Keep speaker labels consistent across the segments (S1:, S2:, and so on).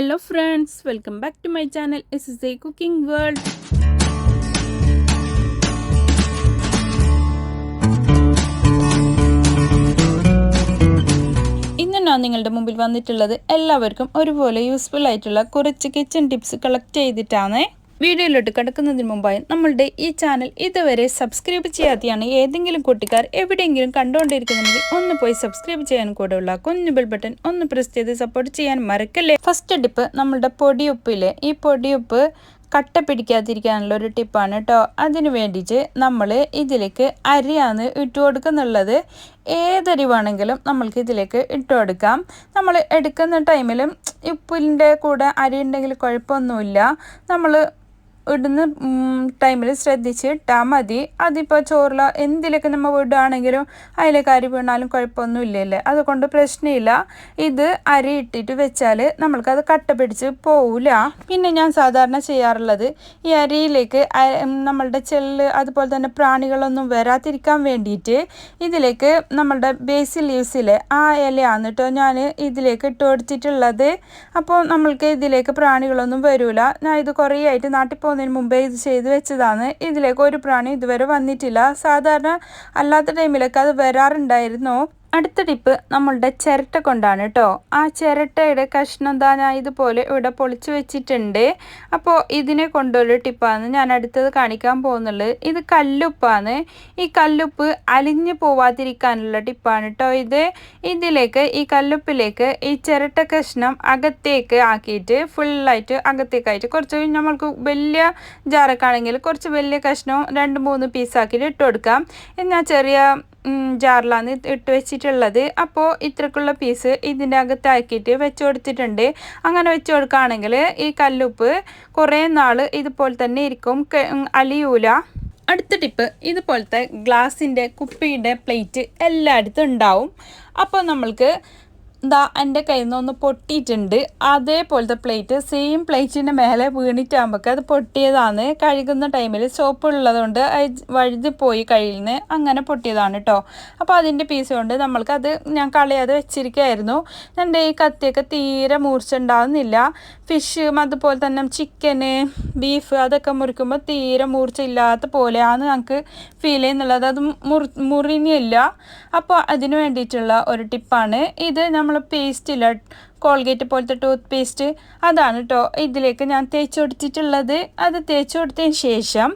S1: Hello friends welcome back to my channel S S A cooking world ഇന്ന് ഞാൻ നിങ്ങളുടെ മുമ്പിൽ വന്നിട്ടുള്ളത് എല്ലാവർക്കും ഒരുപോലെ യൂസ്ഫുൾ ആയിട്ടുള്ള കുറച്ച് കിച്ചൺ ടിപ്സ് കളക്ട് ചെയ്തിട്ടാണ്. വീഡിയോയിലോട്ട് കിടക്കുന്നതിന് മുമ്പായി നമ്മളുടെ ഈ ചാനൽ ഇതുവരെ സബ്സ്ക്രൈബ് ചെയ്യാതെയാണ് ഏതെങ്കിലും കുട്ടിക്കാർ എവിടെയെങ്കിലും കണ്ടുകൊണ്ടിരിക്കുന്നെങ്കിൽ ഒന്ന് പോയി സബ്സ്ക്രൈബ് ചെയ്യാൻ കൂടെയുള്ള കുഞ്ഞു ബെൽ ബട്ടൺ ഒന്ന് പ്രസ് ചെയ്ത് സപ്പോർട്ട് ചെയ്യാൻ മറക്കല്ലേ? ഫസ്റ്റ് ടിപ്പ് നമ്മളുടെ പൊടിയുപ്പില്ലേ ഈ പൊടിയുപ്പ് കട്ട പിടിക്കാതിരിക്കാനുള്ള ഒരു ടിപ്പാണ് കേട്ടോ അതിന് വേണ്ടിയിട്ട് നമ്മൾ ഇതിലേക്ക് അരിയാണ് ഇട്ട് കൊടുക്കുന്നുള്ളത്. ഏതരി വേണമെങ്കിലും നമ്മൾക്ക് ഇതിലേക്ക് ഇട്ട് കൊടുക്കാം. നമ്മൾ എടുക്കുന്ന ടൈമിലും ഉപ്പിന്റെ കൂടെ അരി ഉണ്ടെങ്കിൽ കുഴപ്പമൊന്നുമില്ല. നമ്മൾ ഇടുന്ന ടൈമിൽ ശ്രദ്ധിച്ച് ഇട്ടാൽ മതി. അതിപ്പോൾ ചോറില എന്തിലൊക്കെ നമ്മൾ ഇടുകയാണെങ്കിലും അതിലേക്ക് അരി വീണാലും കുഴപ്പമൊന്നും ഇല്ലല്ലേ അതുകൊണ്ട് പ്രശ്നമില്ല. ഇത് അരി ഇട്ടിട്ട് വെച്ചാൽ നമ്മൾക്കത് കട്ട പിടിച്ച് പോവില്ല പിന്നെ ഞാൻ സാധാരണ ചെയ്യാറുള്ളത് ഈ അരിയിലേക്ക് നമ്മളുടെ ചെല്ല് അതുപോലെ തന്നെ പ്രാണികളൊന്നും വരാതിരിക്കാൻ വേണ്ടിയിട്ട് ഇതിലേക്ക് നമ്മളുടെ ബേസിൽ ലീവ്സിലെ ആ ഇലയാണ് കേട്ടോ ഞാൻ ഇതിലേക്ക് ഇട്ട് കൊടുത്തിട്ടുള്ളത്. അപ്പോൾ നമ്മൾക്ക് ഇതിലേക്ക് പ്രാണികളൊന്നും വരില്ല ഞാൻ ഇത് കുറേ ആയിട്ട് നാട്ടിൽ പോകുന്നതിന് മുമ്പേ ഇത് ചെയ്ത് വെച്ചതാണ്. ഇതിലേക്ക് ഒരു പ്രാണി ഇതുവരെ വന്നിട്ടില്ല. സാധാരണ അല്ലാത്ത ടൈമിലൊക്കെ അത് വരാറുണ്ടായിരുന്നു. അടുത്ത ടിപ്പ് നമ്മളുടെ ചിരട്ട കൊണ്ടാണ് കേട്ടോ ആ ചിരട്ടയുടെ കഷ്ണം താ ഇതുപോലെ ഇവിടെ പൊളിച്ച് വെച്ചിട്ടുണ്ട്. അപ്പോൾ ഇതിനെ കൊണ്ടുള്ള ടിപ്പാണ് ഞാൻ അടുത്തത് കാണിക്കാൻ പോകുന്നുള്ളത് ഇത് കല്ലുപ്പാണ്. ഈ കല്ലുപ്പ് അലിഞ്ഞു പോവാതിരിക്കാനുള്ള ടിപ്പാണ് കേട്ടോ ഇത്. ഇതിലേക്ക് ഈ കല്ലുപ്പിലേക്ക് ഈ ചിരട്ട കഷ്ണം അകത്തേക്ക് ആക്കിയിട്ട് ഫുള്ളായിട്ട് അകത്തേക്കായിട്ട് കുറച്ച് നമ്മൾക്ക് വലിയ ജാറൊക്കെ ആണെങ്കിൽ കുറച്ച് വലിയ കഷ്ണവും രണ്ട് മൂന്ന് പീസാക്കിയിട്ട് ഇട്ട് കൊടുക്കാം. എന്നാൽ ചെറിയ ജാറിലാണ് ഇട്ട് വെച്ചിട്ടുള്ളത്. അപ്പോൾ ഇത്രക്കുള്ള പീസ് ഇതിന്റെ അകത്താക്കിയിട്ട് വെച്ച് കൊടുത്തിട്ടുണ്ട്. അങ്ങനെ വെച്ച് കൊടുക്കുകയാണെങ്കിൽ ഈ കല്ലുപ്പ് കുറേ നാൾ ഇതുപോലെ തന്നെ ഇരിക്കും. അലിയൂല. അടുത്ത ടിപ്പ് ഇതുപോലത്തെ ഗ്ലാസിന്റെ കുപ്പിയുടെ പ്ലേറ്റ് എല്ലായിടത്തും ഉണ്ടാവും. അപ്പോൾ നമ്മൾക്ക് ദാ എന്റെ കയ്യിൽ നിന്നൊന്ന് പൊട്ടിയിട്ടുണ്ട്. അതേപോലത്തെ പ്ലേറ്റ് സെയിം പ്ലേറ്റിന്റെ മേലെ വീണിട്ടാകുമ്പോൾ അത് പൊട്ടിയതാണ്. കഴുകുന്ന ടൈമിൽ സോപ്പ് ഉള്ളതുകൊണ്ട് വഴുതി പോയി കയ്യിൽ നിന്ന് അങ്ങനെ പൊട്ടിയതാണ് കേട്ടോ അപ്പോൾ അതിന്റെ പീസ് കൊണ്ട് നമ്മൾക്ക് അത് ഞാൻ കളയാതെ വെച്ചിരിക്കുകയായിരുന്നു എന്റെ ഈ കത്തിയൊക്കെ തീരെ മൂർച്ച ഉണ്ടാകുന്നില്ല ഫിഷും അതുപോലെ തന്നെ ചിക്കന് ബീഫ് അതൊക്കെ മുറിക്കുമ്പോൾ തീരെ മൂർച്ച ഇല്ലാത്ത പോലെയാണ് ഞങ്ങൾക്ക് ഫീൽ ചെയ്യുന്നുള്ളത്. അത് മുറി മുറിഞ്ഞില്ല. അപ്പോൾ അതിന് വേണ്ടിയിട്ടുള്ള ഒരു ടിപ്പാണ് ഇത് നമ്മൾ പേസ്റ്റില്ല കോൾഗേറ്റ് പോലത്തെ ടൂത്ത് പേസ്റ്റ് അതാണ് കേട്ടോ ഇതിലേക്ക് ഞാൻ തേച്ച് കൊടുത്തിട്ടുള്ളത്. അത് തേച്ച് കൊടുത്തതിന് ശേഷം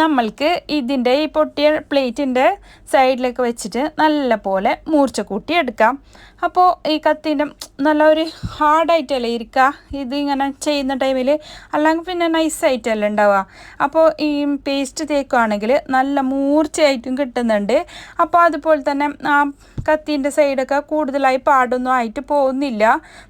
S1: നമ്മൾക്ക് ഇതിന്റെ ഈ പൊട്ടിയ പ്ലേറ്റിന്റെ സൈഡിലേക്ക് വെച്ചിട്ട് നല്ല പോലെ മൂർച്ച കൂട്ടി എടുക്കാം. അപ്പോൾ ഈ കത്തിന്റെ നല്ലൊരു ഹാർഡായിട്ടല്ലേ ഇരിക്കുക ഇത് ഇങ്ങനെ ചെയ്യുന്ന ടൈമിൽ അല്ലെങ്കിൽ പിന്നെ നൈസായിട്ടല്ലേ ഉണ്ടാവുക. അപ്പോൾ ഈ പേസ്റ്റ് തേക്കുകയാണെങ്കിൽ നല്ല മൂർച്ചയായിട്ടും കിട്ടുന്നുണ്ട്. അപ്പോൾ അതുപോലെ തന്നെ ആ കത്തിന്റെ സൈഡൊക്കെ കൂടുതലായി പാടൊന്നും ആയിട്ട് പോകുന്നില്ല.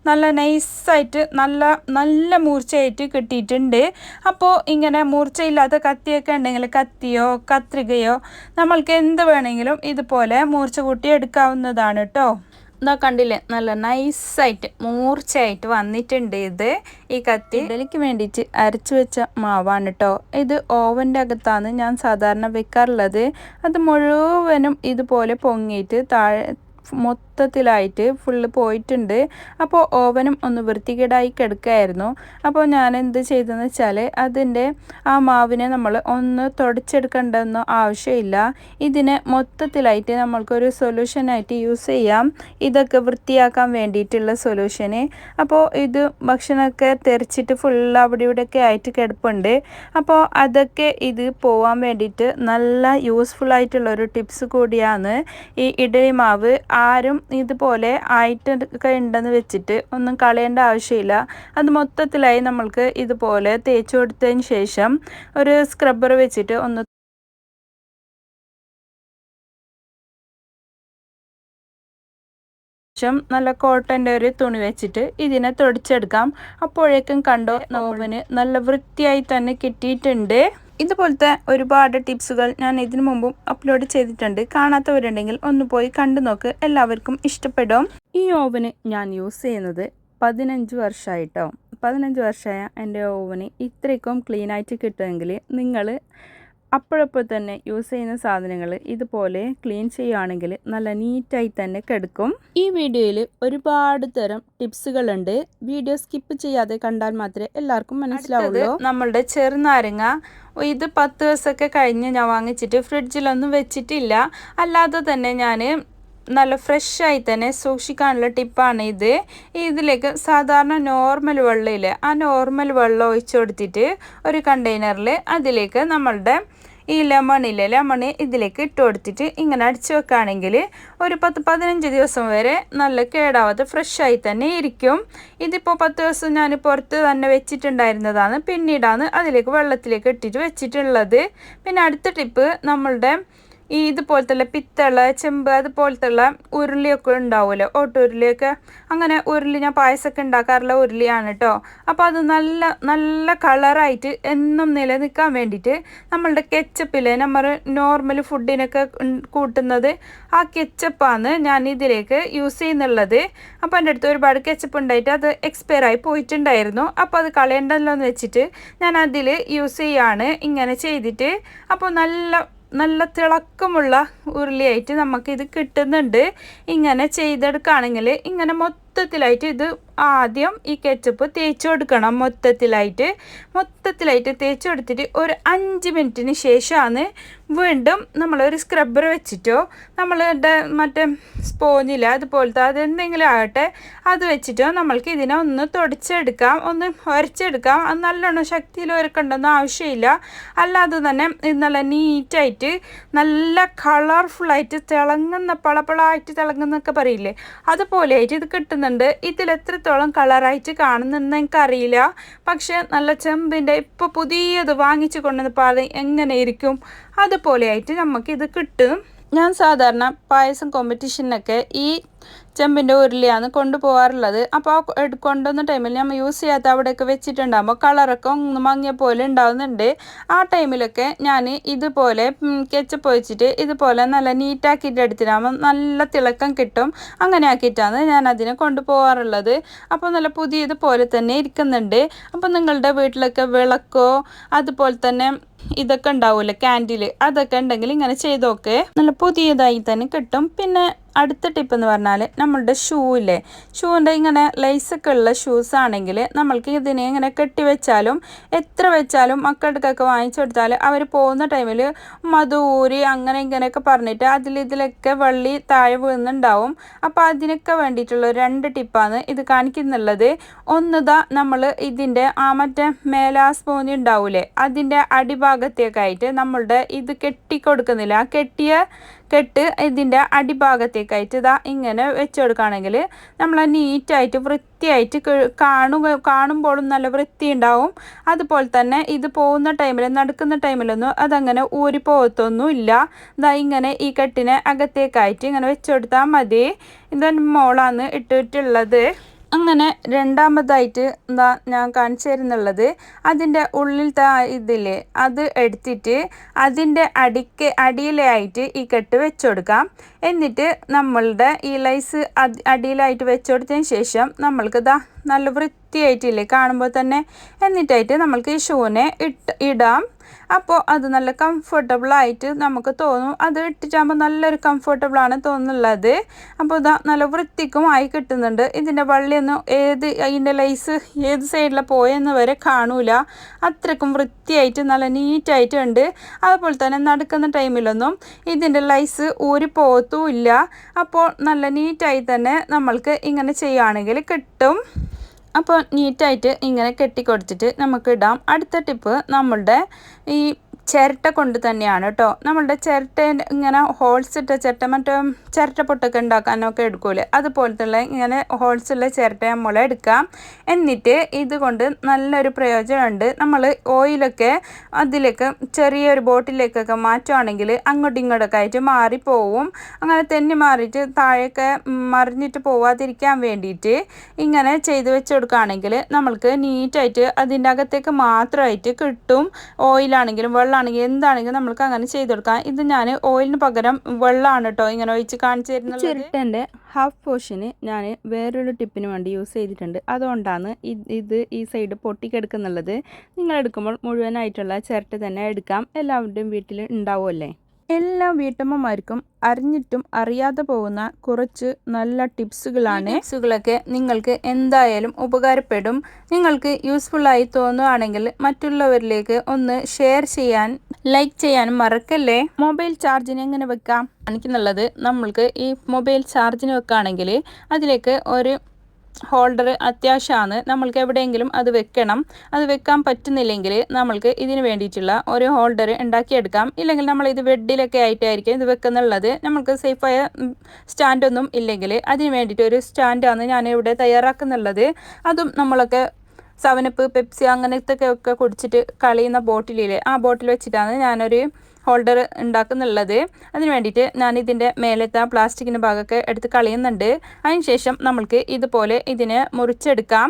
S1: നല്ല നൈസായിട്ട് നല്ല നല്ല മൂർച്ചയായിട്ട് കിട്ടിയിട്ടുണ്ട്. അപ്പോൾ ഇങ്ങനെ മൂർച്ചയില്ലാത്ത കത്തിയൊക്കെ ഉണ്ടെങ്കിൽ കത്തിയോ കത്രികയോ നമ്മൾക്ക് എന്ത് വേണമെങ്കിലും ഇതുപോലെ മൂർച്ച കൂട്ടി എടുക്കാവുന്നതാണ് കേട്ടോ ഇതാ കണ്ടില്ലേ നല്ല നൈസായിട്ട് മൂർച്ചയായിട്ട് വന്നിട്ടുണ്ട് ഇത്. ഈ കത്തി ഇഡലിക്ക് വേണ്ടിയിട്ട് അരച്ചു വെച്ച മാവാണ് കേട്ടോ ഇത് ഓവന്റെ അകത്താണ് ഞാൻ സാധാരണ വെക്കാറുള്ളത്. അത് മുഴുവനും ഇതുപോലെ പൊങ്ങിയിട്ട് താഴെ മൊത്തത്തിലായിട്ട് ഫുള്ള് പോയിട്ടുണ്ട്. അപ്പോൾ ഓവനും ഒന്ന് വൃത്തികേടായി കിടക്കുകയായിരുന്നു. അപ്പോൾ ഞാൻ എന്ത് ചെയ്തെന്ന് വെച്ചാൽ അതിന്റെ ആ മാവിനെ നമ്മൾ ഒന്ന് തുടച്ചെടുക്കേണ്ടെന്നോ ആവശ്യമില്ല. ഇതിനെ മൊത്തത്തിലായിട്ട് നമ്മൾക്കൊരു സൊല്യൂഷനായിട്ട് യൂസ് ചെയ്യാം. ഇതൊക്കെ വൃത്തിയാക്കാൻ വേണ്ടിയിട്ടുള്ള സൊല്യൂഷന് അപ്പോൾ ഇത് ഭക്ഷണമൊക്കെ തെറിച്ചിട്ട് ഫുള്ള് അവിടെ ഇവിടെയൊക്കെ ആയിട്ട് കിടപ്പുണ്ട്. അപ്പോൾ അതൊക്കെ ഇത് പോവാൻ വേണ്ടിയിട്ട് നല്ല യൂസ്ഫുൾ ആയിട്ടുള്ള ഒരു ടിപ്സ് കൂടിയാണ് ഈ ഇഡലി മാവ്. ആരും ഇതുപോലെ ആയിട്ടൊക്കെ ഉണ്ടെന്ന് വെച്ചിട്ട് ഒന്നും കളയേണ്ട ആവശ്യമില്ല. അത് മൊത്തത്തിലായി നമ്മൾക്ക് ഇതുപോലെ തേച്ച് കൊടുത്തതിന് ശേഷം ഒരു സ്ക്രബ്ബർ വെച്ചിട്ട് ഒന്ന് നല്ല കോട്ടന്റെ ഒരു തുണി വെച്ചിട്ട് ഇതിനെ തുടച്ചെടുക്കാം. അപ്പോഴേക്കും കണ്ടോ നോവന് നല്ല വൃത്തിയായി തന്നെ കിട്ടിയിട്ടുണ്ട്. ഇതുപോലത്തെ ഒരുപാട് ടിപ്സുകൾ ഞാൻ ഇതിനു മുമ്പും അപ്ലോഡ് ചെയ്തിട്ടുണ്ട്. കാണാത്തവരുണ്ടെങ്കിൽ ഒന്ന് പോയി കണ്ടു നോക്ക്. എല്ലാവർക്കും ഇഷ്ടപ്പെടും. ഈ ഓവന് ഞാൻ യൂസ് ചെയ്യുന്നത് പതിനഞ്ച് വർഷമായിട്ടോ പതിനഞ്ച് വർഷമായ എന്റെ ഓവന് ഇത്രയ്ക്കും ക്ലീനായിട്ട് കിട്ടുമെങ്കിൽ നിങ്ങൾ അപ്പോഴപ്പോൾ തന്നെ യൂസ് ചെയ്യുന്ന സാധനങ്ങൾ ഇതുപോലെ ക്ലീൻ ചെയ്യുകയാണെങ്കിൽ നല്ല നീറ്റായി തന്നെ കിടക്കും. ഈ വീഡിയോയിൽ ഒരുപാട് തരം ടിപ്സുകളുണ്ട്. വീഡിയോ സ്കിപ്പ് ചെയ്യാതെ കണ്ടാൽ മാത്രമേ എല്ലാവർക്കും മനസ്സിലാവുള്ളൂ. നമ്മളുടെ ചെറുനാരങ്ങ. ഇത് പത്ത് ദിവസമൊക്കെ കഴിഞ്ഞ് ഞാൻ വാങ്ങിച്ചിട്ട് ഫ്രിഡ്ജിലൊന്നും വെച്ചിട്ടില്ല. അല്ലാതെ തന്നെ ഞാൻ നല്ല ഫ്രഷായി തന്നെ സൂക്ഷിക്കാനുള്ള ടിപ്പാണ് ഇത്. ഇതിലേക്ക് സാധാരണ നോർമൽ വെള്ളമില്ലേ ആ നോർമൽ വെള്ളം ഒഴിച്ചു കൊടുത്തിട്ട് ഒരു കണ്ടെയ്നറിൽ അതിലേക്ക് നമ്മളുടെ ഈ ലെമണില്ലേ ലെമൺ ഇതിലേക്ക് ഇട്ട് കൊടുത്തിട്ട് ഇങ്ങനെ അടിച്ചു വെക്കുകയാണെങ്കിൽ ഒരു പത്ത് പതിനഞ്ച് ദിവസം വരെ നല്ല കേടാവാതെ ഫ്രഷായി തന്നെ ഇരിക്കും. ഇതിപ്പോൾ പത്ത് ദിവസം ഞാൻ പുറത്ത് തന്നെ വെച്ചിട്ടുണ്ടായിരുന്നതാണ്. പിന്നീടാണ് അതിലേക്ക് വെള്ളത്തിലേക്ക് ഇട്ടിട്ട് വെച്ചിട്ടുള്ളത്. പിന്നെ അടുത്ത ടിപ്പ് നമ്മളുടെ ഈ ഇതുപോലത്തെ പിത്തള ചെമ്പ് അതുപോലത്തുള്ള ഉരുളിയൊക്കെ ഉണ്ടാവുമല്ലോ ഓട്ടുരുളിയൊക്കെ? അങ്ങനെ ഉരുളി ഞാൻ പായസമൊക്കെ ഉണ്ടാക്കാറുള്ള ഉരുളിയാണ് കേട്ടോ അപ്പോൾ അത് നല്ല നല്ല കളറായിട്ട് എന്നും നിലനിൽക്കാൻ വേണ്ടിയിട്ട് നമ്മളുടെ കെച്ചപ്പിൽ നമ്മൾ നോർമൽ ഫുഡിനൊക്കെ കൂട്ടുന്നത് ആ കെച്ചപ്പാണ് ഞാൻ ഇതിലേക്ക് യൂസ് ചെയ്യുന്നുള്ളത്. അപ്പോൾ എന്റെ അടുത്ത് ഒരുപാട് കെച്ചപ്പ് ഉണ്ടായിട്ട് അത് എക്സ്പയർ ആയി പോയിട്ടുണ്ടായിരുന്നു. അപ്പോൾ അത് കളയണ്ടല്ലോ എന്ന് വെച്ചിട്ട് ഞാൻ അതിൽ യൂസ് ചെയ്യാണ്. ഇങ്ങനെ ചെയ്തിട്ട് അപ്പോൾ നല്ല നല്ല തിളക്കമുള്ള ഉരുളിയായിട്ട് നമുക്കിത് കിട്ടുന്നുണ്ട്. ഇങ്ങനെ ചെയ്തെടുക്കുകയാണെങ്കിൽ ഇങ്ങനെ മൊത്തത്തിലായിട്ട് ഇത് ആദ്യം ഈ കെച്ചപ്പ് തേച്ചു കൊടുക്കണം മൊത്തത്തിലായിട്ട്. മൊത്തത്തിലായിട്ട് തേച്ചു കൊടുത്തിട്ട് ഒരു അഞ്ച് മിനിറ്റിന് ശേഷമാണ് വീണ്ടും നമ്മളൊരു സ്ക്രബ്ബർ വെച്ചിട്ടോ നമ്മളുടെ മറ്റേ സ്പോഞ്ചില്ല അതുപോലത്തെ അതെന്തെങ്കിലും ആകട്ടെ അത് വെച്ചിട്ടോ നമ്മൾക്ക് ഇതിനെ ഒന്ന് തുടച്ചെടുക്കാം ഒന്ന് ഉരച്ചെടുക്കാം അത് നല്ലോണം ശക്തിയിൽ ഉരക്കേണ്ടൊന്നും ആവശ്യമില്ല. അല്ലാതെ തന്നെ ഇത് നല്ല നീറ്റായിട്ട് നല്ല കളർഫുള്ളായിട്ട് തിളങ്ങുന്ന പളപ്പളായിട്ട് തിളങ്ങുന്നൊക്കെ പറയില്ലേ? അതുപോലെയായിട്ട് ഇത് കിട്ടുന്നുണ്ട്. ഇതിൽ എത്രത്തോളം കളറായിട്ട് കാണുന്നുണ്ടെന്ന് എനിക്കറിയില്ല. പക്ഷേ നല്ല ചെമ്പിന്റെ ഇപ്പോൾ പുതിയത് വാങ്ങിച്ചു കൊണ്ടുവന്നപ്പോൾ എങ്ങനെ ഇരിക്കും അതുപോലെയായിട്ട് നമുക്കിത് കിട്ടും. ഞാൻ സാധാരണ പായസം കോമ്പറ്റീഷനൊക്കെ ഈ ചെമ്പിന്റെ ഉരുളിയാണ് കൊണ്ടുപോകാറുള്ളത്. അപ്പോൾ കൊണ്ടുവന്ന ടൈമിൽ നമ്മൾ യൂസ് ചെയ്യാത്ത അവിടെയൊക്കെ വെച്ചിട്ടുണ്ടാകുമ്പോൾ കളറൊക്കെ ഒന്ന് മങ്ങിയ പോലെ ഉണ്ടാവുന്നുണ്ട്. ആ ടൈമിലൊക്കെ ഞാൻ ഇതുപോലെ കെച്ചപ്പ് വെച്ചിട്ട് ഇതുപോലെ നല്ല നീറ്റാക്കിയിട്ട് എടുത്തിട്ടാകുമ്പോൾ നല്ല തിളക്കം കിട്ടും. അങ്ങനെ ആക്കിയിട്ടാണ് ഞാൻ അതിനെ കൊണ്ടുപോകാറുള്ളത്. അപ്പോൾ നല്ല പുതിയതുപോലെ തന്നെ ഇരിക്കുന്നുണ്ട്. അപ്പോൾ നിങ്ങളുടെ വീട്ടിലൊക്കെ വിളക്കോ അതുപോലെ തന്നെ ഇതൊക്കെ ഉണ്ടാവില്ലേ ക്യാൻഡിൽ അതൊക്കെ ഉണ്ടെങ്കിൽ ഇങ്ങനെ ചെയ്തൊക്കെ നല്ല പുതിയതായി തന്നെ കിട്ടും. പിന്നെ അടുത്ത ടിപ്പ് എന്ന് പറഞ്ഞാൽ നമ്മളുടെ ഷൂ ഇല്ലേ? ഷൂവിന്റെ ഇങ്ങനെ ലൈസൊക്കെ ഉള്ള ഷൂസ് ആണെങ്കിൽ നമ്മൾക്ക് ഇതിനെ ഇങ്ങനെ കെട്ടി വെച്ചാലും എത്ര വെച്ചാലും മക്കൾക്കൊക്കെ വാങ്ങിച്ചു കൊടുത്താൽ അവർ പോകുന്ന ടൈമിൽ മധൂരി അങ്ങനെ ഇങ്ങനെയൊക്കെ പറഞ്ഞിട്ട് അതിൽ ഇതിലൊക്കെ വള്ളി താഴെ വീഴുന്നുണ്ടാവും അപ്പോൾ അതിനൊക്കെ വേണ്ടിയിട്ടുള്ള രണ്ട് ടിപ്പാണ് ഇത് കാണിക്കുന്നുള്ളത്. ഒന്നുതാ നമ്മൾ ഇതിന്റെ ആ മറ്റേ മേലാസ് പോന്നി ഉണ്ടാവൂലേ അതിന്റെ അടിഭാഗത്തേക്കായിട്ട് നമ്മളുടെ ഇത് കെട്ടിക്കൊടുക്കുന്നില്ല. ആ കെട്ടിയ കെട്ട് ഇതിന്റെ അടിഭാഗത്തേക്കായിട്ട് ഇതാ ഇങ്ങനെ വെച്ച് കൊടുക്കുകയാണെങ്കിൽ നമ്മൾ നീറ്റായിട്ട് വൃത്തിയായിട്ട് കാണുക കാണുമ്പോഴും നല്ല വൃത്തി ഉണ്ടാവും അതുപോലെ തന്നെ ഇത് പോകുന്ന ടൈമിൽ നടക്കുന്ന ടൈമിലൊന്നും അതങ്ങനെ ഊരി പോകത്തൊന്നും ഇല്ല. ഇതാ ഇങ്ങനെ ഈ കെട്ടിനെ അകത്തേക്കായിട്ട് ഇങ്ങനെ വെച്ചെടുത്താൽ മതി. ഇതാണ് മോളാണ് ഇട്ടിട്ടുള്ളത്. അങ്ങനെ രണ്ടാമതായിട്ട് എന്താ ഞാൻ കാണിച്ചു തരുന്നുള്ളത് അതിന്റെ ഉള്ളിലത്തെ ഇതില്ലേ അത് എടുത്തിട്ട് അതിന്റെ അടിക്ക് അടിയിലായിട്ട് ഈ കെട്ട് വെച്ച് കൊടുക്കാം. എന്നിട്ട് നമ്മളുടെ ഈ ലൈസ് അടിയിലായിട്ട് വെച്ച് കൊടുത്തതിന് ശേഷം നമ്മൾക്ക് ഇതാ നല്ല വൃത്തിയായിട്ടില്ലേ കാണുമ്പോൾ തന്നെ. എന്നിട്ടായിട്ട് നമ്മൾക്ക് ഈ ഷൂവിനെ ഇട്ട് ഇടാം. അപ്പോൾ അത് നല്ല കംഫർട്ടബിളായിട്ട് നമുക്ക് തോന്നും. അത് ഇട്ടിട്ടാകുമ്പോൾ നല്ലൊരു കംഫർട്ടബിളാണ് തോന്നുന്നുള്ളത് അപ്പോൾ ഇതാ നല്ല വൃത്തിക്കും ആയി കിട്ടുന്നുണ്ട്. ഇതിന്റെ വള്ളിയൊന്നും ഏത് അതിന്റെ ലൈസ് ഏത് സൈഡിലാണ് പോയെന്ന് വരെ കാണൂല. അത്രക്കും വൃത്തിയായിട്ട് നല്ല നീറ്റായിട്ടുണ്ട്. അതുപോലെ തന്നെ നടക്കുന്ന ടൈമിലൊന്നും ഇതിന്റെ ലൈസ് ഊരി പോകത്തുമില്ല അപ്പോൾ നല്ല നീറ്റായി തന്നെ നമ്മൾക്ക് ഇങ്ങനെ ചെയ്യുകയാണെങ്കിൽ കിട്ടും. അപ്പോൾ നീറ്റായിട്ട് ഇങ്ങനെ കെട്ടിക്കൊടുത്തിട്ട് നമുക്ക് ഇടാം. അടുത്ത ടിപ്പ് നമ്മളുടെ ഈ ചിരട്ട കൊണ്ട് തന്നെയാണ് കേട്ടോ നമ്മളുടെ ചിരട്ട ഇങ്ങനെ ഹോൾസ് ഇട്ട ചിരട്ട മറ്റേ ചിരട്ട പൊട്ടൊക്കെ ഉണ്ടാക്കാനൊക്കെ എടുക്കൂലേ? അതുപോലത്തുള്ള ഇങ്ങനെ ഹോൾസ് ഉള്ള ചിരട്ട നമ്മൾ എടുക്കാം. എന്നിട്ട് ഇതുകൊണ്ട് നല്ലൊരു പ്രയോജനമുണ്ട്. നമ്മൾ ഓയിലൊക്കെ അതിലേക്ക് ചെറിയൊരു ബോട്ടിലേക്കൊക്കെ മാറ്റുകയാണെങ്കിൽ അങ്ങോട്ടും ഇങ്ങോട്ടൊക്കെ ആയിട്ട് മാറിപ്പോവും. അങ്ങനെ തെന്നി മാറിയിട്ട് താഴേക്ക് മറിഞ്ഞിട്ട് പോവാതിരിക്കാൻ വേണ്ടിയിട്ട് ഇങ്ങനെ ചെയ്ത് വെച്ച് കൊടുക്കുകയാണെങ്കിൽ നമ്മൾക്ക് നീറ്റായിട്ട് അതിന്റെ അകത്തേക്ക് മാത്രമായിട്ട് കിട്ടും. ഓയിലാണെങ്കിലും വെള്ളം വെള്ളമാണെങ്കിൽ എന്താണെങ്കിൽ നമ്മൾക്ക് അങ്ങനെ ചെയ്ത് കൊടുക്കാം. ഇത് ഞാൻ ഓയിലിന് പകരം വെള്ളമാണ് കേട്ടോ ഇങ്ങനെ ഒഴിച്ച് കാണിച്ചു തരുന്നത്. ചിരട്ടന്റെ ഹാഫ് പോർഷന് ഞാൻ വേറൊരു ടിപ്പിന് വേണ്ടി യൂസ് ചെയ്തിട്ടുണ്ട്. അതുകൊണ്ടാണ് ഇത് ഈ സൈഡ് പൊട്ടിക്കെടുക്കുന്നുള്ളത് നിങ്ങൾ എടുക്കുമ്പോൾ മുഴുവനായിട്ടുള്ള ചിരട്ട തന്നെ എടുക്കാം. എല്ലാവരുടെയും വീട്ടിൽ ഉണ്ടാവുമല്ലേ? എല്ലാ വീട്ടമ്മമാർക്കും അറിഞ്ഞിട്ടും അറിയാതെ പോകുന്ന കുറച്ച് നല്ല ടിപ്സുകളാണ്. ടിപ്സുകളൊക്കെ നിങ്ങൾക്ക് എന്തായാലും ഉപകാരപ്പെടും. നിങ്ങൾക്ക് യൂസ്ഫുള്ളായി തോന്നുകയാണെങ്കിൽ മറ്റുള്ളവരിലേക്ക് ഒന്ന് ഷെയർ ചെയ്യാൻ ലൈക്ക് ചെയ്യാനും മറക്കല്ലേ? മൊബൈൽ ചാർജിന് എങ്ങനെ വെക്കാം? കാണിക്കുന്നുള്ളത് നമ്മൾക്ക് ഈ മൊബൈൽ ചാർജിന് വെക്കുകയാണെങ്കിൽ അതിലേക്ക് ഒരു ഹോൾഡർ അത്യാവശ്യമാണ്. നമ്മൾക്ക് എവിടെയെങ്കിലും അത് വെക്കണം. അത് വെക്കാൻ പറ്റുന്നില്ലെങ്കിൽ നമ്മൾക്ക് ഇതിന് വേണ്ടിയിട്ടുള്ള ഒരു ഹോൾഡർ ഉണ്ടാക്കിയെടുക്കാം. ഇല്ലെങ്കിൽ നമ്മൾ ഇത് വെഡിലൊക്കെ ആയിട്ടായിരിക്കും ഇത് വെക്കുന്നുള്ളത്. നമ്മൾക്ക് സേഫായ സ്റ്റാൻഡൊന്നും ഇല്ലെങ്കിൽ അതിന് വേണ്ടിയിട്ട് ഒരു സ്റ്റാൻഡാണ് ഞാൻ ഇവിടെ തയ്യാറാക്കുന്നുള്ളത്. അതും നമ്മളൊക്കെ സവനപ്പ് പെപ്സി അങ്ങനത്തെ ഒക്കെ കുടിച്ചിട്ട് കളിയുന്ന ബോട്ടിലില്ലേ ആ ബോട്ടിൽ വെച്ചിട്ടാണ് ഞാനൊരു ഹോൾഡർ ഉണ്ടാക്കുന്നുള്ളത്. അതിന് വേണ്ടിയിട്ട് ഞാൻ ഇതിന്റെ മേലത്തെ പ്ലാസ്റ്റിക്കിന്റെ ഭാഗമൊക്കെ എടുത്ത് കളയുന്നുണ്ട്. അതിനുശേഷം നമ്മൾക്ക് ഇതുപോലെ ഇതിനെ മുറിച്ചെടുക്കാം.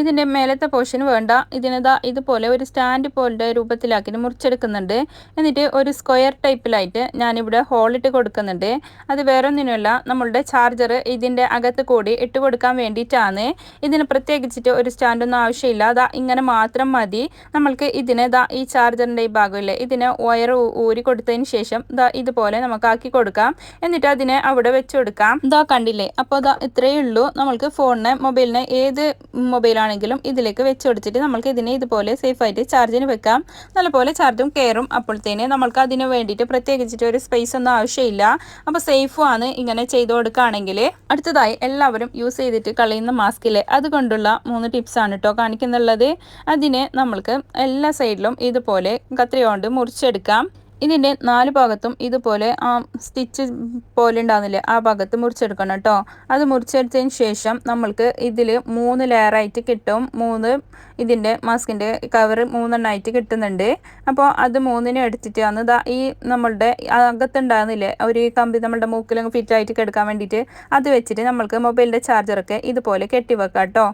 S1: ഇതിന്റെ മേലത്തെ പോർഷൻ വേണ്ട. ഇതിനിതാ ഇതുപോലെ ഒരു സ്റ്റാൻഡ് പോലത്തെ രൂപത്തിലാക്കി മുറിച്ചെടുക്കുന്നുണ്ട്. എന്നിട്ട് ഒരു സ്ക്വയർ ടൈപ്പിലായിട്ട് ഞാനിവിടെ ഹോളിട്ട് കൊടുക്കുന്നുണ്ട്. അത് വേറെ ഒന്നിനുമല്ല നമ്മളുടെ ചാർജർ ഇതിന്റെ അകത്ത് കൂടി ഇട്ട് കൊടുക്കാൻ വേണ്ടിയിട്ടാണ്. ഇതിന് പ്രത്യേകിച്ചിട്ട് ഒരു സ്റ്റാൻഡൊന്നും ആവശ്യമില്ല. അതാ ഇങ്ങനെ മാത്രം മതി. നമ്മൾക്ക് ഇതിന് ദാ ഈ ചാർജറിന്റെ ഈ ഭാഗമില്ലേ ഇതിന് വയർ ഊരി കൊടുത്തതിന് ശേഷം ദാ ഇതുപോലെ നമുക്ക് ആക്കി കൊടുക്കാം. എന്നിട്ട് അതിനെ അവിടെ വെച്ച് കൊടുക്കാം. ഇതാ കണ്ടില്ലേ? അപ്പോൾ ദാ ഇത്രയേ ഉള്ളൂ. നമ്മൾക്ക് ഫോണിന് മൊബൈലിന് ഏത് മൊബൈലാണ് ആണെങ്കിലും ഇതിലേക്ക് വെച്ച് കൊടുത്തിട്ട് നമുക്ക് ഇതിനെ ഇതുപോലെ സേഫായിട്ട് ചാർജിന് വെക്കാം. നല്ലപോലെ ചാർജും കയറും. അപ്പോഴത്തേന് നമുക്ക് അതിന് വേണ്ടിയിട്ട് പ്രത്യേകിച്ചിട്ട് ഒരു സ്പേസ് ഒന്നും ആവശ്യമില്ല. അപ്പോൾ സേഫുമാണ് ഇങ്ങനെ ചെയ്തു കൊടുക്കുകയാണെങ്കിൽ. അടുത്തതായി എല്ലാവരും യൂസ് ചെയ്തിട്ട് കളയുന്ന മാസ്കിലെ അതുകൊണ്ടുള്ള മൂന്ന് ടിപ്സാണ് കേട്ടോ കാണിക്കുന്നുള്ളത്. അതിനെ നമ്മൾക്ക് എല്ലാ സൈഡിലും ഇതുപോലെ കത്രി കൊണ്ട് മുറിച്ചെടുക്കാം. ഇതിന്റെ നാല് ഭാഗത്തും ഇതുപോലെ ആ സ്റ്റിച്ച് പോലെ ഉണ്ടാകുന്നില്ലേ ആ ഭാഗത്ത് മുറിച്ചെടുക്കണം കേട്ടോ. അത് മുറിച്ചെടുത്തതിന് ശേഷം നമ്മൾക്ക് ഇതിൽ മൂന്ന് ലെയറായിട്ട് കിട്ടും. മൂന്ന് ഇതിന്റെ മാസ്കിന്റെ കവർ മൂന്നെണ്ണമായിട്ട് കിട്ടുന്നുണ്ട്. അപ്പോൾ അത് മൂന്നിനെ എടുത്തിട്ടാണ് ഇതാ ഈ നമ്മളുടെ അകത്തുണ്ടാകുന്നില്ലേ ഒരു കമ്പി നമ്മളുടെ മൂക്കിലങ്ങ് ഫിറ്റായിട്ട് കിടക്കാൻ വേണ്ടിയിട്ട് അത് വെച്ചിട്ട് നമ്മൾക്ക് മൊബൈലിന്റെ ചാർജറൊക്കെ ഇതുപോലെ കെട്ടിവെക്കാം കേട്ടോ.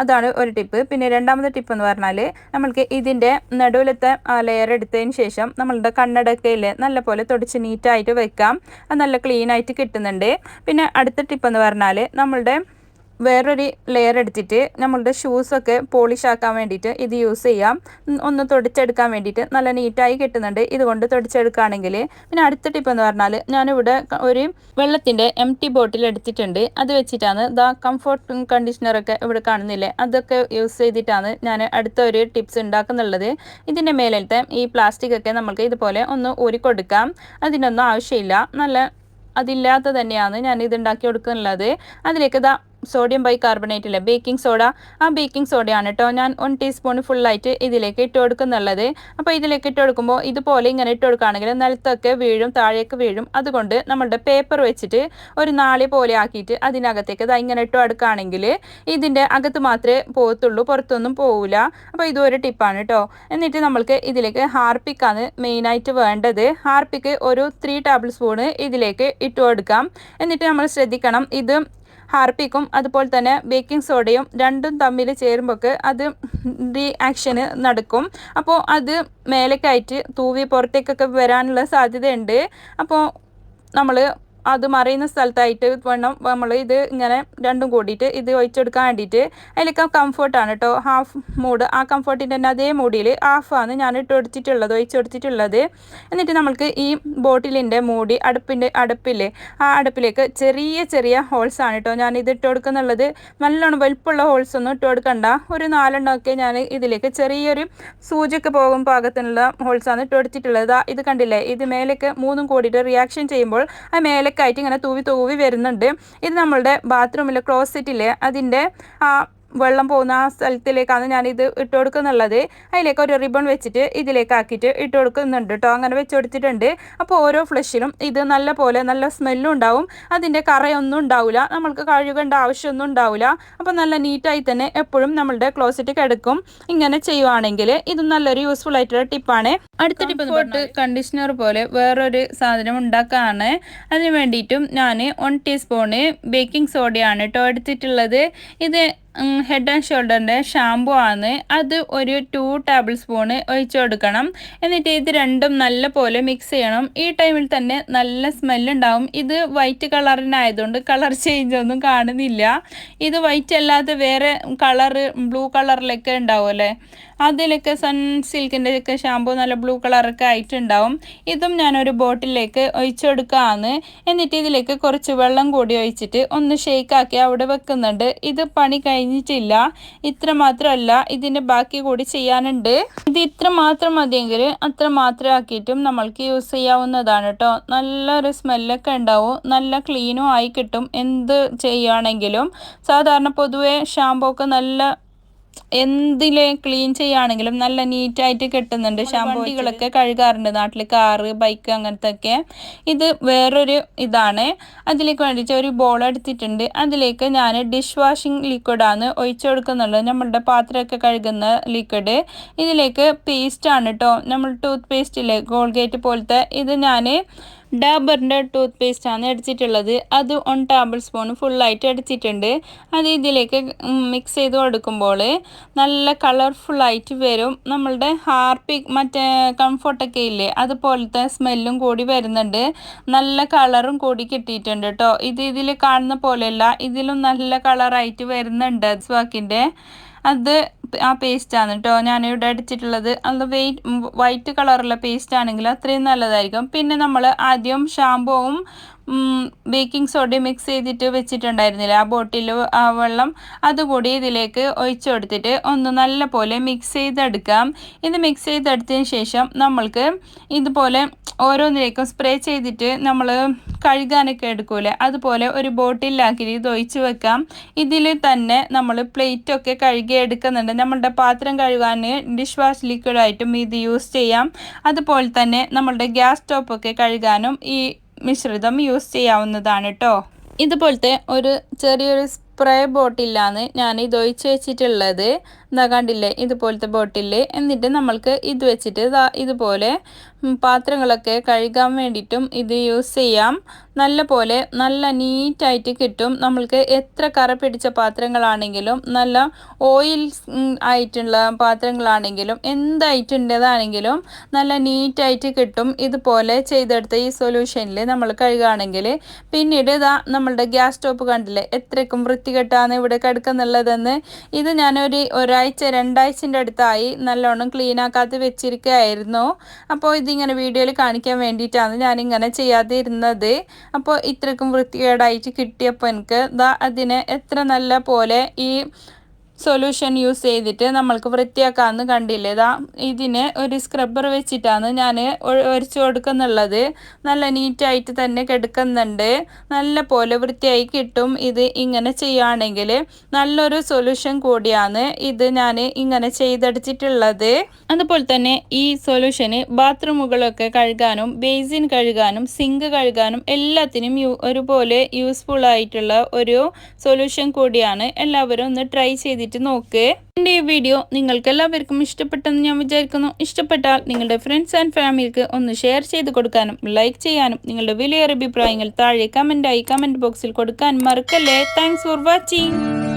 S1: അതാണ് ഒരു ടിപ്പ് പിന്നെ രണ്ടാമത്തെ ടിപ്പ് എന്ന് പറഞ്ഞാൽ നമ്മൾക്ക് ഇതിന്റെ നടുവിലത്തെ ലെയർ എടുത്തതിന് ശേഷം നമ്മളുടെ കണ്ണടക്കയിൽ നല്ല പോലെ തുടച്ച് നീറ്റായിട്ട് വെക്കാം. അത് നല്ല ക്ലീനായിട്ട് കിട്ടുന്നുണ്ട്. പിന്നെ അടുത്ത ടിപ്പ് എന്ന് പറഞ്ഞാൽ നമ്മളുടെ വേറൊരു ലെയർ എടുത്തിട്ട് നമ്മളുടെ ഷൂസൊക്കെ പോളിഷ് ആക്കാൻ വേണ്ടിയിട്ട് ഇത് യൂസ് ചെയ്യാം. ഒന്ന് തുടച്ചെടുക്കാൻ വേണ്ടിയിട്ട് നല്ല നീറ്റായി കിട്ടുന്നുണ്ട്. ഇതുകൊണ്ട് തുടച്ചെടുക്കുകയാണെങ്കിൽ പിന്നെ അടുത്ത ടിപ്പ് എന്ന് പറഞ്ഞാൽ ഞാനിവിടെ ഒരു വെള്ളത്തിന്റെ എം ടി ബോട്ടിൽ എടുത്തിട്ടുണ്ട്. അത് വെച്ചിട്ടാണ് ദ കംഫർട്ട് കണ്ടീഷണറൊക്കെ ഇവിടെ കാണുന്നില്ലേ? അതൊക്കെ യൂസ് ചെയ്തിട്ടാണ് ഞാൻ അടുത്ത ഒരു ടിപ്സ് ഉണ്ടാക്കുന്നുള്ളത്. ഇതിന്റെ മേലത്തെ ഈ പ്ലാസ്റ്റിക് ഒക്കെ നമുക്ക് ഇതുപോലെ ഒന്ന് ഊരിക്കൊടുക്കാം അതിനൊന്നും ആവശ്യമില്ല. നല്ല അതില്ലാത്ത തന്നെയാണ് ഞാൻ ഇത് ഉണ്ടാക്കി കൊടുക്കുന്നുള്ളത്. അതിലേക്ക് ഇതാ സോഡിയം ബൈ കാർബണേറ്റ് ഇല്ല? ബേക്കിംഗ് സോഡ ആ ബേക്കിംഗ് സോഡയാണ് കേട്ടോ ഞാൻ വൺ ടീസ്പൂൺ ഫുള്ളായിട്ട് ഇതിലേക്ക് ഇട്ട് കൊടുക്കുന്നുള്ളത്. അപ്പോൾ ഇതിലേക്ക് ഇട്ട് കൊടുക്കുമ്പോൾ ഇതുപോലെ ഇങ്ങനെ ഇട്ട് കൊടുക്കുകയാണെങ്കിൽ നിലത്തൊക്കെ വീഴും താഴേക്ക് വീഴും. അതുകൊണ്ട് നമ്മളുടെ പേപ്പർ വെച്ചിട്ട് ഒരു നാളി പോലെ ആക്കിയിട്ട് അതിനകത്തേക്ക് ഇതാ ഇങ്ങനെ ഇട്ട് കൊടുക്കുകയാണെങ്കിൽ ഇതിന്റെ അകത്ത് മാത്രമേ പോകത്തുള്ളൂ പുറത്തൊന്നും പോവില്ല. അപ്പോൾ ഇതൊരു ടിപ്പാണ് കേട്ടോ എന്നിട്ട് നമ്മൾക്ക് ഇതിലേക്ക് ഹാർപ്പിക്കാണ് മെയിനായിട്ട് വേണ്ടത്. ഹാർപ്പിക്ക് ഒരു ത്രീ ടേബിൾ സ്പൂണ് ഇതിലേക്ക് ഇട്ട് കൊടുക്കാം. എന്നിട്ട് നമ്മൾ ശ്രദ്ധിക്കണം ഇത് ഹാർപ്പിക്കും അതുപോലെ തന്നെ ബേക്കിംഗ് സോഡയും രണ്ടും തമ്മിൽ ചേരുമ്പോൾ അത് റിയാക്ഷന് നടക്കും. അപ്പോൾ അത് മേലേക്കായിട്ട് തൂവി പുറത്തേക്കൊക്കെ വരാനുള്ള സാധ്യതയുണ്ട്. അപ്പോൾ നമ്മൾ അത് മറിയുന്ന സ്ഥലത്തായിട്ട് വേണം നമ്മൾ ഇത് ഇങ്ങനെ രണ്ടും കൂടിയിട്ട് ഇത് ഒഴിച്ചെടുക്കാൻ വേണ്ടിയിട്ട്. അതിലേക്ക് കംഫർട്ടാണ് കേട്ടോ ഹാഫ് മൂഡ് ആ കംഫർട്ടിന്റെ തന്നെ അതേ മൂടിയിൽ ഹാഫാണ് ഞാൻ ഇട്ട് കൊടുത്തിട്ടുള്ളത് ഒഴിച്ചെടുത്തിട്ടുള്ളത്. എന്നിട്ട് നമ്മൾക്ക് ഈ ബോട്ടിലിന്റെ മൂടി അടുപ്പിന്റെ അടുപ്പില്ലേ ആ അടുപ്പിലേക്ക് ചെറിയ ചെറിയ ഹോൾസ് ആണ് കേട്ടോ ഞാൻ ഇത് ഇട്ട് കൊടുക്കുന്നുള്ളത് നല്ലോണം വലുപ്പമുള്ള ഹോൾസ് ഒന്നും ഇട്ട് കൊടുക്കണ്ട. ഒരു നാലെണ്ണമൊക്കെ ഞാൻ ഇതിലേക്ക് ചെറിയൊരു സൂചിയൊക്കെ പോകും പാകത്തിനുള്ള ഹോൾസാണ് ഇട്ട് കൊടുത്തിട്ടുള്ളത് ഇത് കണ്ടില്ലേ? ഇത് മേലേക്ക് മൂന്നും കൂടിയിട്ട് റിയാക്ഷൻ ചെയ്യുമ്പോൾ ആ മേലെ ആയിട്ട് ഇങ്ങനെ തൂവി തൂവി വരുന്നുണ്ട്. ഇത് നമ്മളുടെ ബാത്റൂമിലെ ക്ലോസറ്റിലെ അതിന്റെ ആ വെള്ളം പോകുന്ന ആ സ്ഥലത്തിലേക്കാണ് ഞാനിത് ഇട്ട് കൊടുക്കുന്നുള്ളത് അതിലേക്ക് ഒരു റിബൺ വെച്ചിട്ട് ഇതിലേക്ക് ആക്കിയിട്ട് ഇട്ട് കൊടുക്കുന്നുണ്ട് കേട്ടോ. അങ്ങനെ വെച്ച് കൊടുത്തിട്ടുണ്ട് അപ്പോൾ ഓരോ ഫ്ലഷിലും ഇത് നല്ല പോലെ നല്ല സ്മെല്ലും ഉണ്ടാവും. അതിന്റെ കറയൊന്നും ഉണ്ടാവില്ല. നമ്മൾക്ക് കഴുകേണ്ട ആവശ്യമൊന്നും ഉണ്ടാവില്ല. അപ്പോൾ നല്ല നീറ്റായി തന്നെ എപ്പോഴും നമ്മളുടെ ക്ലോസറ്റ് കിടക്കും. ഇങ്ങനെ ചെയ്യുവാണെങ്കിൽ ഇത് നല്ലൊരു യൂസ്ഫുൾ ആയിട്ടുള്ള ടിപ്പാണ് അടുത്ത ടിപ്പ് പോട്ട് കണ്ടീഷണർ പോലെ വേറൊരു സാധനം ഉണ്ടാക്കാണ്. അതിന് വേണ്ടിയിട്ടും ഞാൻ വൺ ടീസ്പൂണ് ബേക്കിംഗ് സോഡയാണ് കേട്ടോ എടുത്തിട്ടുള്ളത്. ഇത് ഹെഡ് ആൻഡ് ഷോൾഡറിന്റെ ഷാമ്പു ആണ്. അത് ഒരു ടു ടേബിൾ സ്പൂണ് ഒഴിച്ചു കൊടുക്കണം. എന്നിട്ട് ഇത് രണ്ടും നല്ല പോലെ മിക്സ് ചെയ്യണം. ഈ ടൈമിൽ തന്നെ നല്ല സ്മെല്ലുണ്ടാവും ഇത് വൈറ്റ് കളറിനായതുകൊണ്ട് കളർ ചേഞ്ച് ഒന്നും കാണുന്നില്ല. ഇത് വൈറ്റ് അല്ലാതെ വേറെ കളറ് ബ്ലൂ കളറിലൊക്കെ ഉണ്ടാവുമല്ലേ? അതിലൊക്കെ സൺ സിൽക്കിന്റെ ഒക്കെ ഷാമ്പു നല്ല ബ്ലൂ കളറൊക്കെ ആയിട്ടുണ്ടാവും. ഇതും ഞാനൊരു ബോട്ടിലേക്ക് ഒഴിച്ചു എന്നിട്ട് ഇതിലേക്ക് കുറച്ച് വെള്ളം കൂടി ഒഴിച്ചിട്ട് ഒന്ന് ഷേക്കാക്കി അവിടെ വെക്കുന്നുണ്ട്. ഇത് പണി കഴിഞ്ഞിട്ടില്ല. ഇത്ര മാത്രമല്ല ഇതിന്റെ ബാക്കി കൂടി ചെയ്യാനുണ്ട്. ഇത് ഇത്ര മാത്രം മതിയെങ്കിൽ അത്ര മാത്രം ആക്കിയിട്ടും നമ്മൾക്ക് യൂസ് ചെയ്യാവുന്നതാണ് കേട്ടോ നല്ലൊരു സ്മെല്ലൊക്കെ ഉണ്ടാവും. നല്ല ക്ലീനും ആയി കിട്ടും. എന്ത് ചെയ്യുകയാണെങ്കിലും സാധാരണ പൊതുവേ ഷാമ്പൂ ഒക്കെ നല്ല എന്തിലെ ക്ലീൻ ചെയ്യുകയാണെങ്കിലും നല്ല നീറ്റായിട്ട് കിട്ടുന്നുണ്ട്. ഷാമ്പൂകളൊക്കെ കഴുകാറുണ്ട്. നാട്ടിൽ കാറ് ബൈക്ക് അങ്ങനത്തെ ഒക്കെ ഇത് വേറൊരു ഇതാണ്. അതിലേക്ക് വേണ്ടിയിട്ട് ഒരു ബോൾ എടുത്തിട്ടുണ്ട്. അതിലേക്ക് ഞാൻ ഡിഷ് വാഷിംഗ് ലിക്വിഡാണ് ഒഴിച്ചു കൊടുക്കുന്നുള്ളത്. നമ്മളുടെ പാത്രമൊക്കെ കഴുകുന്ന ലിക്വിഡ്. ഇതിലേക്ക് പേസ്റ്റാണ് കേട്ടോ നമ്മൾ ടൂത്ത് പേസ്റ്റില്ലേ ഗോൾഗേറ്റ് പോലത്തെ ഇത് ഞാൻ ഡാബറിന്റെ ടൂത്ത് പേസ്റ്റാണ് അടിച്ചിട്ടുള്ളത് അത് വൺ ടേബിൾ സ്പൂൺ ഫുള്ളായിട്ട് അടിച്ചിട്ടുണ്ട് അത് ഇതിലേക്ക് മിക്സ് ചെയ്ത് കൊടുക്കുമ്പോൾ നല്ല കളർഫുള്ളായിട്ട് വരും. നമ്മളുടെ ഹാർപ്പിക് മറ്റേ കംഫർട്ടൊക്കെ ഇല്ലേ അതുപോലത്തെ സ്മെല്ലും കൂടി വരുന്നുണ്ട്. നല്ല കളറും കൂടി കിട്ടിയിട്ടുണ്ട് കേട്ടോ ഇത് ഇതിൽ കാണുന്ന പോലെയല്ല ഇതിലും നല്ല കളറായിട്ട് വരുന്നുണ്ട് സ്വാക്കിന്റെ അത് ആ പേസ്റ്റാണ് കേട്ടോ ഞാനിവിടെ അടിച്ചിട്ടുള്ളത്. അത് വെയിറ്റ് വൈറ്റ് കളറുള്ള പേസ്റ്റ് ആണെങ്കിൽ അത്രയും നല്ലതായിരിക്കും. പിന്നെ നമ്മൾ ആദ്യം ഷാമ്പുവും ബേക്കിംഗ് സോഡ മിക്സ് ചെയ്തിട്ട് വെച്ചിട്ടുണ്ടായിരുന്നില്ല. ആ ബോട്ടിൽ ആ വെള്ളം അതുകൂടി ഇതിലേക്ക് ഒഴിച്ചു കൊടുത്തിട്ട് ഒന്ന് നല്ല പോലെ മിക്സ് ചെയ്തെടുക്കാം. ഇത് മിക്സ് ചെയ്തെടുത്തതിന് ശേഷം നമ്മൾക്ക് ഇതുപോലെ ഓരോന്നിലേക്കും സ്പ്രേ ചെയ്തിട്ട് നമ്മൾ കഴുകാനൊക്കെ എടുക്കൂലേ? അതുപോലെ ഒരു ബോട്ടിലാക്കി ഇത് ഒഴിച്ച് വെക്കാം. ഇതിൽ തന്നെ നമ്മൾ പ്ലേറ്റൊക്കെ കഴുകി എടുക്കുന്നുണ്ട്. നമ്മളുടെ പാത്രം കഴുകാൻ ഡിഷ് വാഷ് ലിക്വിഡായിട്ടും ഇത് യൂസ് ചെയ്യാം. അതുപോലെ തന്നെ നമ്മളുടെ ഗ്യാസ് സ്റ്റോപ്പൊക്കെ കഴുകാനും ഈ മിശ്രിതം യൂസ് ചെയ്യാവുന്നതാണ് കേട്ടോ ഇതുപോലത്തെ ഒരു ചെറിയൊരു സ്പ്രേ ബോട്ടിലാണ് ഞാൻ ഇത് ഒഴിച്ച് വെച്ചിട്ടുള്ളത്. എന്താ കണ്ടില്ലേ ഇതുപോലത്തെ ബോട്ടിൽ എന്നിട്ട് നമ്മൾക്ക് ഇത് വെച്ചിട്ട് ഇതാ ഇതുപോലെ പാത്രങ്ങളൊക്കെ കഴുകാൻ വേണ്ടിയിട്ടും ഇത് യൂസ് ചെയ്യാം. നല്ല പോലെ നല്ല നീറ്റായിട്ട് കിട്ടും. നമ്മൾക്ക് എത്ര കറ പിടിച്ച പാത്രങ്ങളാണെങ്കിലും നല്ല ഓയിൽ ആയിട്ടുള്ള പാത്രങ്ങളാണെങ്കിലും എന്തായിട്ടുണ്ടതാണെങ്കിലും നല്ല നീറ്റായിട്ട് കിട്ടും. ഇതുപോലെ ചെയ്തെടുത്ത ഈ സൊല്യൂഷനിൽ നമ്മൾ കഴുകുകയാണെങ്കിൽ പിന്നീട് ഇതാ നമ്മളുടെ ഗ്യാസ് സ്റ്റോപ്പ് കണ്ടില്ലേ എത്രക്കും വൃത്തികെട്ടാണ് ഇവിടെ കിടക്കുന്നുള്ളതെന്ന്. ഇത് ഞാനൊരു ഒരാഴ്ച രണ്ടാഴ്ചന്റെ അടുത്തായി നല്ലോണം ക്ലീൻ ആക്കാതെ വെച്ചിരിക്കുകയായിരുന്നു അപ്പോൾ ഇതിങ്ങനെ വീഡിയോയിൽ കാണിക്കാൻ വേണ്ടിയിട്ടാണ് ഞാനിങ്ങനെ ചെയ്യാതിരുന്നത്. അപ്പോൾ ഇത്രക്കും വൃത്തികേടായിട്ട് കിട്ടിയപ്പോൾ എനിക്ക് ദാ അതിനെ എത്ര നല്ല പോലെ ഈ സൊല്യൂഷൻ യൂസ് ചെയ്തിട്ട് നമ്മൾക്ക് വൃത്തിയാക്കാമെന്ന് കണ്ടില്ലേ? ഇതാ ഇതിന് ഒരു സ്ക്രബ്ബർ വെച്ചിട്ടാണ് ഞാൻ ഒരച്ചു കൊടുക്കുന്നുള്ളത്. നല്ല നീറ്റായിട്ട് തന്നെ കിടക്കുന്നുണ്ട്. നല്ല പോലെ വൃത്തിയായി കിട്ടും. ഇത് ഇങ്ങനെ ചെയ്യുകയാണെങ്കിൽ നല്ലൊരു സൊല്യൂഷൻ കൂടിയാണ് ഇത് ഞാൻ ഇങ്ങനെ ചെയ്തെടുത്തിട്ടുള്ളത്. അതുപോലെ തന്നെ ഈ സൊല്യൂഷന് ബാത്റൂമുകളൊക്കെ കഴുകാനും ബേസിൻ കഴുകാനും സിങ്ക് കഴുകാനും എല്ലാത്തിനും ഒരുപോലെ യൂസ്ഫുൾ ആയിട്ടുള്ള ഒരു സൊല്യൂഷൻ കൂടിയാണ്. എല്ലാവരും ഒന്ന് ട്രൈ ചെയ്ത് ചെയ്തിട്ട് നോക്ക്. എന്റെ ഈ വീഡിയോ നിങ്ങൾക്ക് എല്ലാവർക്കും ഇഷ്ടപ്പെട്ടെന്ന് ഞാൻ വിചാരിക്കുന്നു. ഇഷ്ടപ്പെട്ടാൽ നിങ്ങളുടെ ഫ്രണ്ട്സ് ആൻഡ് ഫാമിലിക്ക് ഒന്ന് ഷെയർ ചെയ്ത് കൊടുക്കാനും ലൈക്ക് ചെയ്യാനും നിങ്ങളുടെ വലിയ അഭിപ്രായങ്ങൾ താഴെ കമന്റായി കമന്റ് ബോക്സിൽ കൊടുക്കാൻ മറക്കല്ലേ. Thanks for watching